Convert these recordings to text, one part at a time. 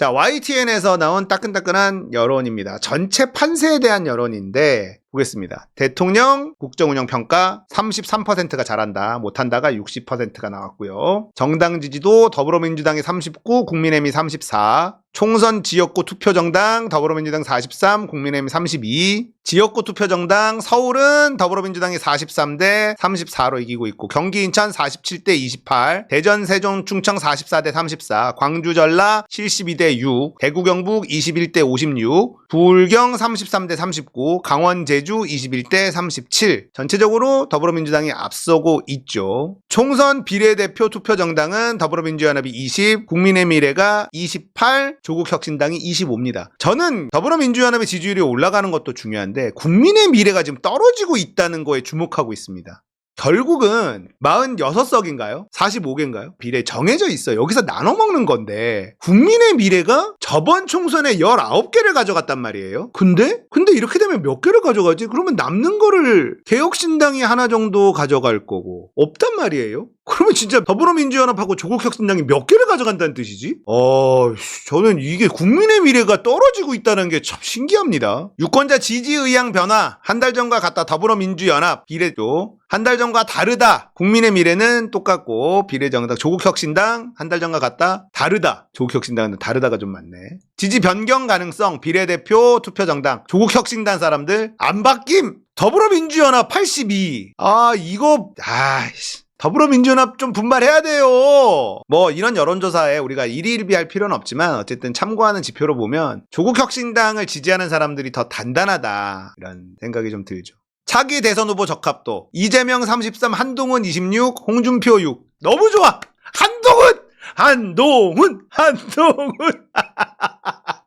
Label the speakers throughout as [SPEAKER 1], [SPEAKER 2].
[SPEAKER 1] 자, YTN에서 나온 따끈따끈한 여론입니다. 전체 판세에 대한 여론인데, 보겠습니다. 대통령 국정운영 평가 33%가 잘한다, 못한다가 60%가 나왔고요. 정당 지지도 더불어민주당이 39, 국민의힘이 34, 총선 지역구 투표 정당 더불어민주당 43, 국민의힘 32, 지역구 투표 정당 서울은 더불어민주당이 43대 34로 이기고 있고 경기 인천 47대 28, 대전 세종 충청 44대 34, 광주 전라 72대 6, 대구 경북 21대 56, 불경 33대 39, 강원 제주 21대 37. 전체적으로 더불어민주당이 앞서고 있죠. 총선 비례대표 투표 정당은 더불어민주연합이 20, 국민의 미래가 28, 조국혁신당이 25입니다. 저는 더불어민주연합의 지지율이 올라가는 것도 중요한데 국민의 미래가 지금 떨어지고 있다는 거에 주목하고 있습니다. 결국은 46석인가요? 45개인가요? 비례 정해져 있어요. 여기서 나눠 먹는 건데 국민의 미래가 저번 총선에 19개를 가져갔단 말이에요. 근데 근데 이렇게 되면 몇 개를 가져가지? 그러면 남는 거를 개혁신당이 하나 정도 가져갈 거고 없단 말이에요. 그러면 진짜 더불어민주연합하고 조국혁신당이 몇 개를 가져간다는 뜻이지? 어, 저는 이게 국민의 미래가 떨어지고 있다는 게 참 신기합니다. 유권자 지지 의향 변화 한 달 전과 같다 더불어민주연합 비례도 한 달 전과 다르다. 국민의 미래는 똑같고 비례정당 조국혁신당 한 달 전과 같다 다르다. 조국혁신당은 다르다가 좀 많네. 지지 변경 가능성 비례대표 투표정당 조국혁신당 사람들 안 바뀜. 더불어민주연합 82. 아 이거 아이씨. 더불어민주연합 좀 분발해야 돼요. 뭐 이런 여론조사에 우리가 일희일비할 필요는 없지만 어쨌든 참고하는 지표로 보면 조국 혁신당을 지지하는 사람들이 더 단단하다 이런 생각이 좀 들죠. 차기 대선 후보 적합도 이재명 33, 한동훈 26, 홍준표 6 너무 좋아. 한동훈, 한동훈, 한동훈.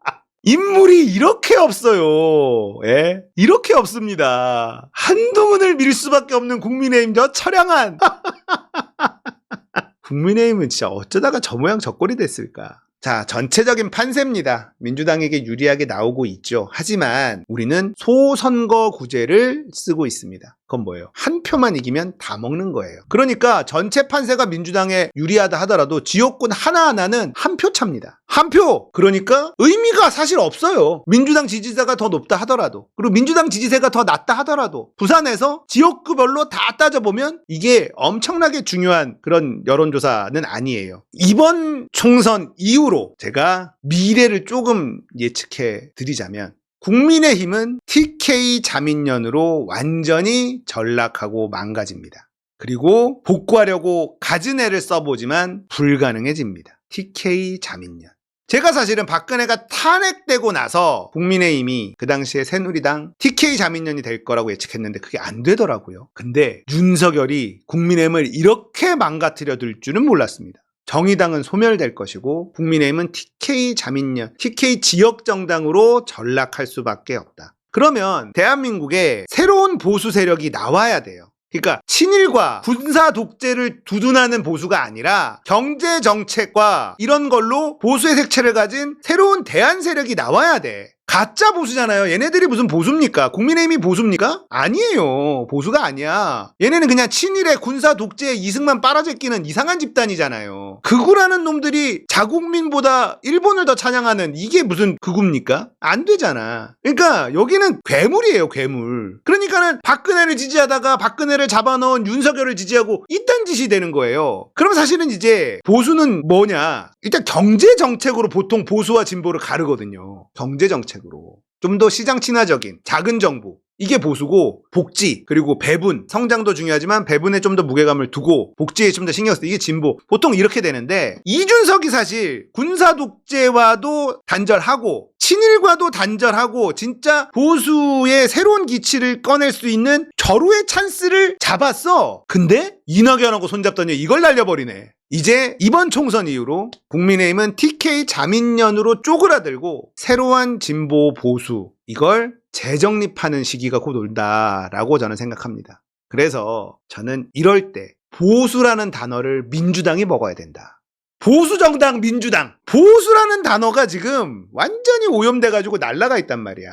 [SPEAKER 1] 인물이 이렇게 없어요. 예? 이렇게 없습니다. 한동훈을 밀 수밖에 없는 국민의힘 저 처량한. 국민의힘은 진짜 어쩌다가 저 모양 저 꼴이 됐을까? 자, 전체적인 판세입니다. 민주당에게 유리하게 나오고 있죠. 하지만 우리는 소선거구제를 쓰고 있습니다. 그건 뭐예요? 한 표만 이기면 다 먹는 거예요. 그러니까 전체 판세가 민주당에 유리하다 하더라도 지역군 하나하나는 한 표 차입니다. 한 표! 그러니까 의미가 사실 없어요. 민주당 지지세가 더 높다 하더라도. 그리고 민주당 지지세가 더 낮다 하더라도. 부산에서 지역구별로 다 따져보면 이게 엄청나게 중요한 그런 여론조사는 아니에요. 이번 총선 이후로 제가 미래를 조금 예측해 드리자면 국민의힘은 TK 자민련으로 완전히 전락하고 망가집니다. 그리고 복구하려고 가진 애를 써보지만 불가능해집니다. TK 자민련. 제가 사실은 박근혜가 탄핵되고 나서 국민의힘이 그 당시에 새누리당 TK 자민련이 될 거라고 예측했는데 그게 안 되더라고요. 근데 윤석열이 국민의힘을 이렇게 망가뜨려 둘 줄은 몰랐습니다. 정의당은 소멸될 것이고 국민의힘은 TK 자민련, TK 지역 정당으로 전락할 수밖에 없다. 그러면 대한민국에 새로운 보수 세력이 나와야 돼요. 그러니까 친일과 군사 독재를 두둔하는 보수가 아니라 경제 정책과 이런 걸로 보수의 색채를 가진 새로운 대안 세력이 나와야 돼. 가짜 보수잖아요. 얘네들이 무슨 보수입니까? 국민의힘이 보수입니까? 아니에요. 보수가 아니야. 얘네는 그냥 친일의 군사 독재에 이승만 빨아제끼는 이상한 집단이잖아요. 극우라는 놈들이 자국민보다 일본을 더 찬양하는 이게 무슨 극우입니까? 안 되잖아. 그러니까 여기는 괴물이에요, 괴물. 그러니까는 박근혜를 지지하다가 박근혜를 잡아넣은 윤석열을 지지하고 이딴 짓이 되는 거예요. 그럼 사실은 이제 보수는 뭐냐? 일단 경제 정책으로 보통 보수와 진보를 가르거든요. 경제 정책 으로. 좀 더 시장 친화적인 작은 정부. 이게 보수고 복지 그리고 배분. 성장도 중요하지만 배분에 좀 더 무게감을 두고 복지에 좀 더 신경 쓰 이게 진보. 보통 이렇게 되는데 이준석이 사실 군사 독재와도 단절하고 친일과도 단절하고 진짜 보수의 새로운 기치를 꺼낼 수 있는 절호의 찬스를 잡았어. 근데 이낙연하고 손잡더니 이걸 날려버리네. 이제 이번 총선 이후로 국민의힘은 TK 자민련으로 쪼그라들고 새로운 진보 보수. 이걸 재정립하는 시기가 곧 온다라고 저는 생각합니다. 그래서 저는 이럴 때 보수라는 단어를 민주당이 먹어야 된다. 보수 정당 민주당 보수라는 단어가 지금 완전히 오염돼 가지고 날라가 있단 말이야.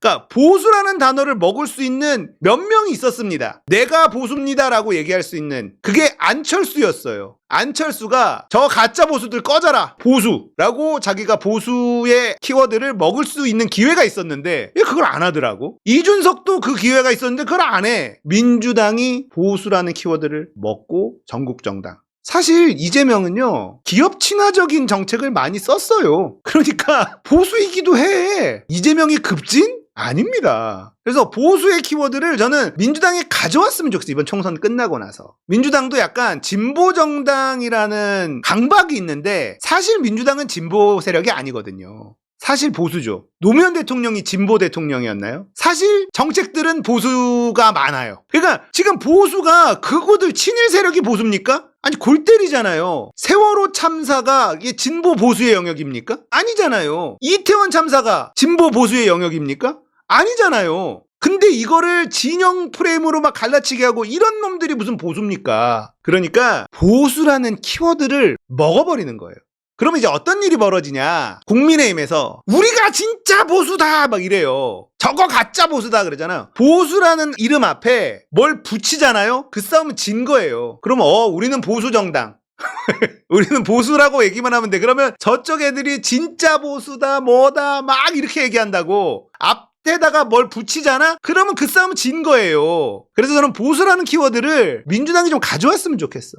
[SPEAKER 1] 그러니까 보수라는 단어를 먹을 수 있는 몇 명이 있었습니다. 내가 보수입니다라고 얘기할 수 있는 그게 안철수였어요. 안철수가 저 가짜 보수들 꺼져라 보수라고 자기가 보수의 키워드를 먹을 수 있는 기회가 있었는데 얘 그걸 안 하더라고. 이준석도 그 기회가 있었는데 그걸 안 해. 민주당이 보수라는 키워드를 먹고 전국 정당. 사실 이재명은요 기업 친화적인 정책을 많이 썼어요. 그러니까 보수이기도 해. 이재명이 급진? 아닙니다. 그래서 보수의 키워드를 저는 민주당이 가져왔으면 좋겠어요. 이번 총선 끝나고 나서. 민주당도 약간 진보 정당이라는 강박이 있는데 사실 민주당은 진보 세력이 아니거든요. 사실 보수죠. 노무현 대통령이 진보 대통령이었나요? 사실 정책들은 보수가 많아요. 그러니까 지금 보수가 그거들 친일 세력이 보수입니까? 아니 골 때리잖아요. 세월호 참사가 이게 진보 보수의 영역입니까? 아니잖아요. 이태원 참사가 진보 보수의 영역입니까? 아니잖아요. 근데 이거를 진영 프레임으로 막 갈라치게 하고 이런 놈들이 무슨 보수입니까? 그러니까 보수라는 키워드를 먹어버리는 거예요. 그러면 이제 어떤 일이 벌어지냐? 국민의힘에서 우리가 진짜 보수다 막 이래요. 저거 가짜 보수다 그러잖아요. 보수라는 이름 앞에 뭘 붙이잖아요. 그 싸움은 진 거예요. 그러면 어 우리는 보수 정당. 우리는 보수라고 얘기만 하면 돼. 그러면 저쪽 애들이 진짜 보수다 뭐다 막 이렇게 얘기한다고 앞에다가 뭘 붙이잖아? 그러면 그 싸움은 진 거예요. 그래서 저는 보수라는 키워드를 민주당이 좀 가져왔으면 좋겠어.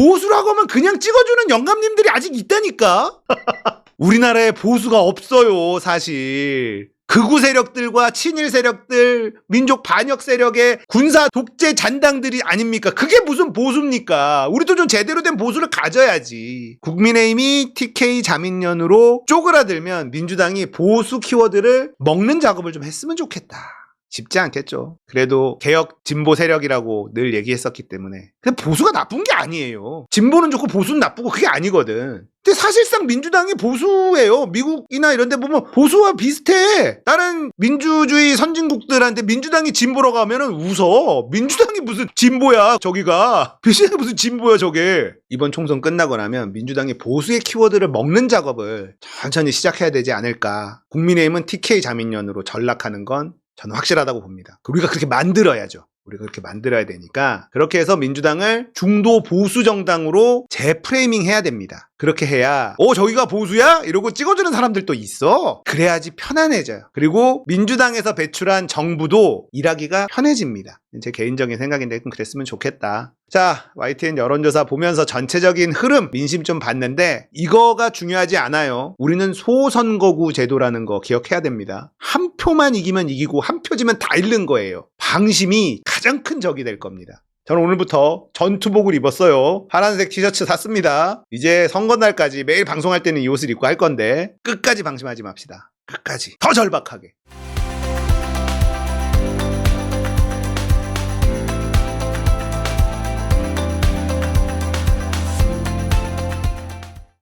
[SPEAKER 1] 보수라고 하면 그냥 찍어주는 영감님들이 아직 있다니까? 우리나라에 보수가 없어요, 사실. 극우 세력들과 친일 세력들, 민족 반역 세력의 군사 독재 잔당들이 아닙니까? 그게 무슨 보수입니까? 우리도 좀 제대로 된 보수를 가져야지. 국민의힘이 TK 자민련으로 쪼그라들면 민주당이 보수 키워드를 먹는 작업을 좀 했으면 좋겠다. 쉽지 않겠죠. 그래도 개혁 진보 세력이라고 늘 얘기했었기 때문에. 근데 보수가 나쁜 게 아니에요. 진보는 좋고 보수는 나쁘고 그게 아니거든. 근데 사실상 민주당이 보수예요. 미국이나 이런 데 보면 보수와 비슷해. 다른 민주주의 선진국들한테 민주당이 진보로 가면은 웃어. 민주당이 무슨 진보야, 저기가. 비슷해 무슨 진보야, 저게. 이번 총선 끝나고 나면 민주당이 보수의 키워드를 먹는 작업을 천천히 시작해야 되지 않을까. 국민의힘은 TK 자민련으로 전락하는 건 저는 확실하다고 봅니다. 우리가 그렇게 만들어야죠. 우리가 그렇게 만들어야 되니까 그렇게 해서 민주당을 중도 보수 정당으로 재프레이밍 해야 됩니다. 그렇게 해야 어 저기가 보수야? 이러고 찍어주는 사람들도 있어. 그래야지 편안해져요. 그리고 민주당에서 배출한 정부도 일하기가 편해집니다. 제 개인적인 생각인데 좀 그랬으면 좋겠다. 자, YTN 여론조사 보면서 전체적인 흐름, 민심 좀 봤는데 이거가 중요하지 않아요. 우리는 소선거구 제도라는 거 기억해야 됩니다. 한 표만 이기면 이기고 한 표 지면 다 잃는 거예요. 방심이 가장 큰 적이 될 겁니다. 저는 오늘부터 전투복을 입었어요. 파란색 티셔츠 샀습니다. 이제 선거날까지 매일 방송할 때는 이 옷을 입고 할 건데 끝까지 방심하지 맙시다. 끝까지. 더 절박하게.